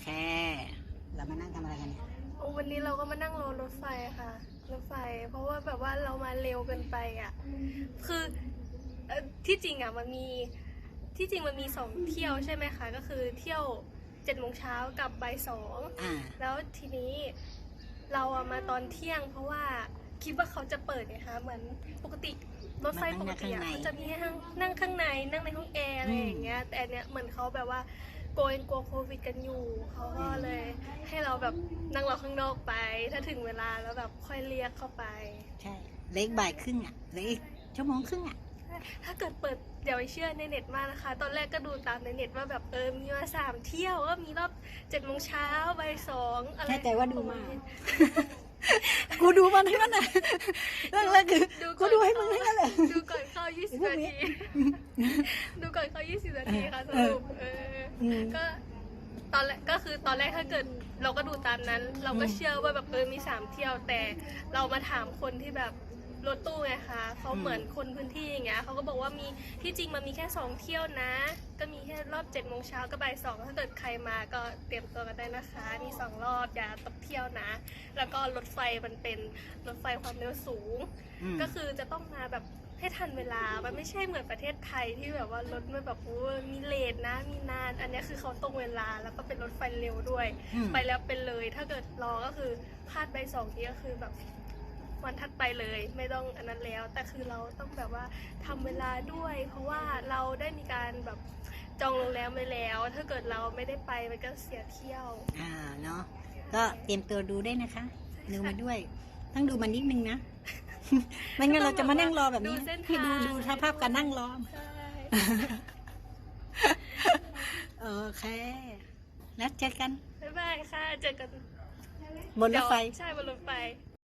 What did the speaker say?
เค เรามานั่งทำอะไรกันเนี่ยโอ้วันนี้เราก็มานั่งรอรถไฟค่ะ รถไฟ เพราะว่าแบบว่าเรามาเร็วเกินไปอะ คือเอ่อที่จริงอะมันมีที่จริงมันมีสองเที่ยวใช่ไหมคะ ก็คือเที่ยวเจ็ดโมงเช้ากับบ่ายสอง อ่า แล้วทีนี้เราอะมาตอนเที่ยง เพราะว่าคิดว่าเขาจะเปิดไงคะเหมือนปกติรถไฟปกติอะเขาจะมีให้นั่งนั่งข้างในนั่งในห้องแอร์อะไรอย่างเงี้ยแต่อันเนี้ยเหมือนเขาแบบว่า โกยกลัวโควิดกันอยู่เขาก็เลยให้เราแบบนั่งรอข้างนอกไป ถ้าถึงเวลาแล้วแบบค่อยเรียกเข้าไป ใช่เหล็กบ่ายครึ่งอะเหล็กชั่วโมงครึ่งอะ ถ้าเกิดเปิดเดี๋ยวไปเชื่อในเน็ตมากนะคะ ตอนแรกก็ดูตามในเน็ตว่าแบบเออมีมาสามเที่ยวก็มีรอบเจ็ดโมงเช้าบ่ายสองอะไรใช่แต่ว่าดูมา กูดูมันทั้งนั้นอะเรื่องแรกคือกูดูให้มึงทั้งนั้นเลยดูก่อนเข้า20นาทีดูก่อนเข้า20นาทีค่ะสเออรุปเอออืมก็ตอนแรกก็คือตอนแรกถ้าเกิดเราก็ดูตามนั้น เราก็อืมเชื่อว่าแบบเออมีสามเที่ยวแต่เรามาถามคนที่แบบ รถตู้ไงคะเขาอืมเหมือนคนพื้นที่อย่างเงี้ยเขาก็บอกว่ามีที่จริงมันมีแค่สองเที่ยวนะ ก็มีแค่รอบ7จ็ดโมงเช้ากับบ่ายสองถ้าเกิดใครมาก็เตรียมตัวกันได้นะคะ มีสองรอบอย่าตกเที่ยวนะ แล้วก็รถไฟมันเป็นรถไฟความเร็วสูงอืมก็คือจะต้องมาแบบให้ทันเวลา มันไม่ใช่เหมือนประเทศไทยที่แบบว่ารถมันแบบโอ้ยมีเลทนะ มีนาน อันเนี้ยคือเขาตรงเวลา แล้วก็เป็นรถไฟเร็วด้วยอืมไปแล้วเป็นเลย ถ้าเกิดรอก็คือพลาดไปสองทีก็คือแบบ วันถัดไปเลย ไม่ต้องอันนั้นแล้ว แต่คือเราต้องแบบว่าทำเวลาด้วย เพราะว่าเราได้มีการแบบจองโรงแรมไว้แล้ว ถ้าเกิดเราไม่ได้ไปมันก็เสียเที่ยวอ่าเนาะก็เตรียมตัวดูได้นะคะดูมาด้วยต้องดูมันนิดนึงนะไม่งั้นเราจะมานั่งรอแบบนี้ดูเส้นทางให้ดูดูสภาพการนั่งรอใช่โอเคแล้วเจอกันบ๊ายบายค่ะเจอกันบนรถไฟใช่บนรถไฟ